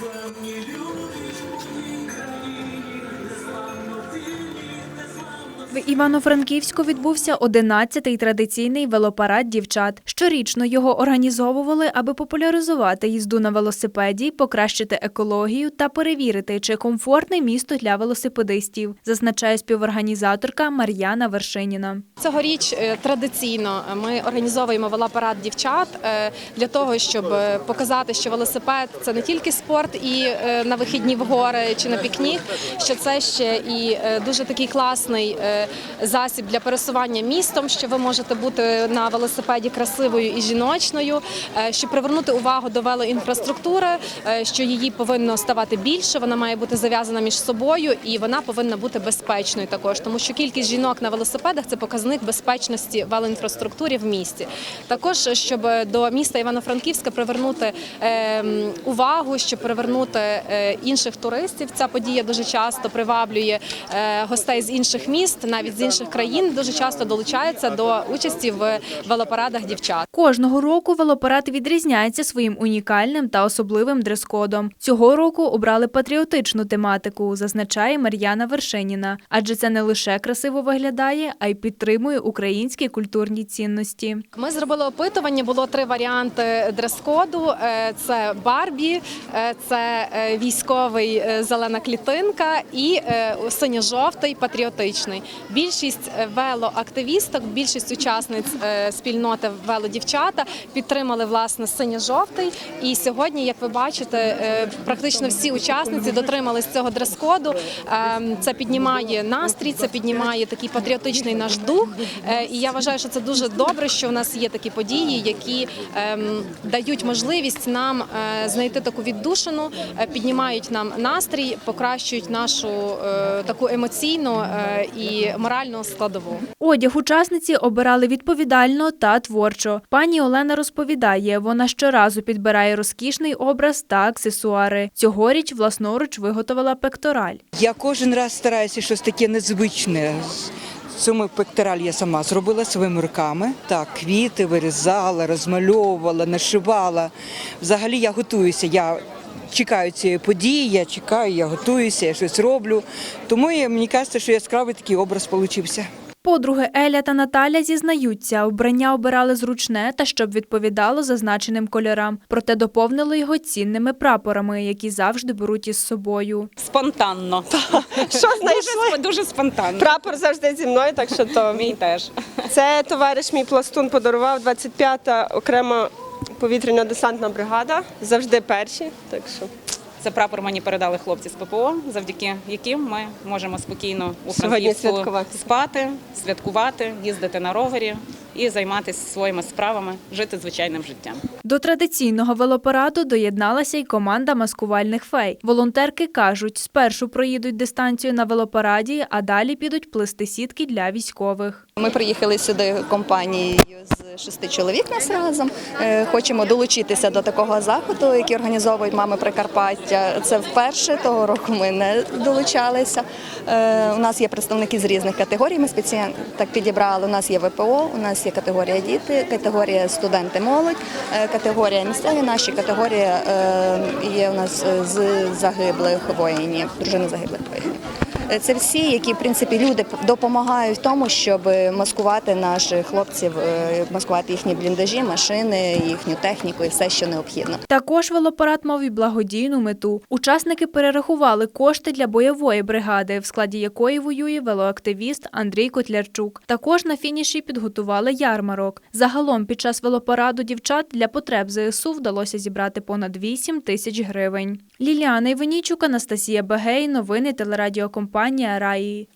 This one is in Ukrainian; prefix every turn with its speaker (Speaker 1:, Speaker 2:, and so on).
Speaker 1: во не любишь, мой В Івано-Франківську відбувся 11-й традиційний велопарад дівчат. Щорічно його організовували, аби популяризувати їзду на велосипеді, покращити екологію та перевірити, чи комфортне місто для велосипедистів, зазначає співорганізаторка Мар'яна Вершиніна.
Speaker 2: Цьогоріч е, традиційно ми організовуємо велопарад дівчат е, для того, щоб е, показати, що велосипед це не тільки спорт і е, на вихідні в гори чи на пікнік, що це ще і е, дуже такий класний е, засіб для пересування містом, що ви можете бути на велосипеді красивою і жіночною, е, щоб привернути увагу до велоінфраструктури, е, що її повинно ставати більше, вона має бути зав'язана між собою і вона повинна бути безпечною також, тому що кількість жінок на велосипедах це показник безпечності велоінфраструктури в місті. Також щоб до міста Івано-Франківська привернути е, увагу, щоб привернути е, інших туристів. Ця подія дуже часто приваблює гостей з інших міст, навіть з інших країн. Дуже часто долучаються до участі в велопарадах дівчат.
Speaker 1: Кожного року велопарад відрізняється своїм унікальним та особливим дрес-кодом. Цього року обрали патріотичну тематику, зазначає Мар'яна Вершиніна. Адже це не лише красиво виглядає, а й підтримує українські культурні цінності.
Speaker 2: Ми зробили опитування. Було три варіанти дрес-коду: Е, це Барбі, е, це е, військовий зелена клітинка і синьо-жовтий патріотичний. Більшість е, велоактивісток, більшість учасниць е, спільноти велодівчата підтримали власне синьо-жовтий. І сьогодні, як ви бачите, е, практично всі учасниці дотримались цього дрес-коду. Це піднімає настрій, це піднімає такий патріотичний наш дух. І я вважаю, що це дуже добре, що в нас є такі події, які дають можливість нам знайти таку віддушину, піднімають нам настрій, покращують нашу таку емоційну е, і моральну складову.
Speaker 1: Одяг учасниці обирали відповідально та творчо. Пані Олена розповідає, вона щоразу підбирає розкішний образ та аксесуари. Цьогоріч власноруч виготовила пектораль.
Speaker 3: Я кожен раз стараюся щось таке незвичне. Цьому пектораль я сама зробила своїми руками. Так, квіти вирізала, розмальовувала, нашивала. Взагалі я готуюся. Я чекаю цієї події, я чекаю, я готуюся, я щось роблю. Тому я- мені кажеться, що яскравий такий образ получився.
Speaker 1: Подруги Еля та Наталя зізнаються, обрання обирали зручне та щоб відповідало зазначеним кольорам. Проте доповнили його цінними прапорами, які завжди беруть із собою.
Speaker 4: Спонтанно.
Speaker 5: Що знайшли?
Speaker 4: Дуже, дуже спонтанно.
Speaker 5: Прапор завжди зі мною, так що то
Speaker 4: Мій теж.
Speaker 5: це товариш мій пластун подарував 25-та окрема повітряно-десантна бригада. Завжди перші. Так що
Speaker 4: Це прапор мені передали хлопці з ППО, завдяки яким ми можемо спокійно у Франківську спати, святкувати, їздити на ровері і займатися своїми справами, жити звичайним життям.
Speaker 1: До традиційного велопараду доєдналася й команда маскувальних фей. Волонтерки кажуть, спершу проїдуть дистанцію на велопараді, а далі підуть плести сітки для військових.
Speaker 6: Ми приїхали сюди компанією з шести чоловік нас разом. Е, Хочемо долучитися до такого заходу, який організовують мами Прикарпаття. Це вперше того року ми не долучалися. Е, У нас є представники з різних категорій. Ми спеціально так підібрали. У нас є ВПО, у нас є категорія діти, категорія студенти молодь, е, категорія місцеві наші, категорія е, є у нас е, з загиблих воїнів, дружини загиблих воїнів. Е, Це всі, які в принципі люди допомагають в тому, щоб маскувати наших хлопців, маскувати їхні бліндажі, машини, їхню техніку і все, що необхідно.
Speaker 1: Також велопарад мав і благодійну мету. Учасники перерахували кошти для бойової бригади, в складі якої воює велоактивіст Андрій Котлярчук. Також на фініші підготували ярмарок. Загалом під час велопараду дівчат для потреб ЗСУ вдалося зібрати понад 8 тисяч гривень. Ліліана Іванічук, Анастасія Бегей, новини телерадіокомпанія Раї.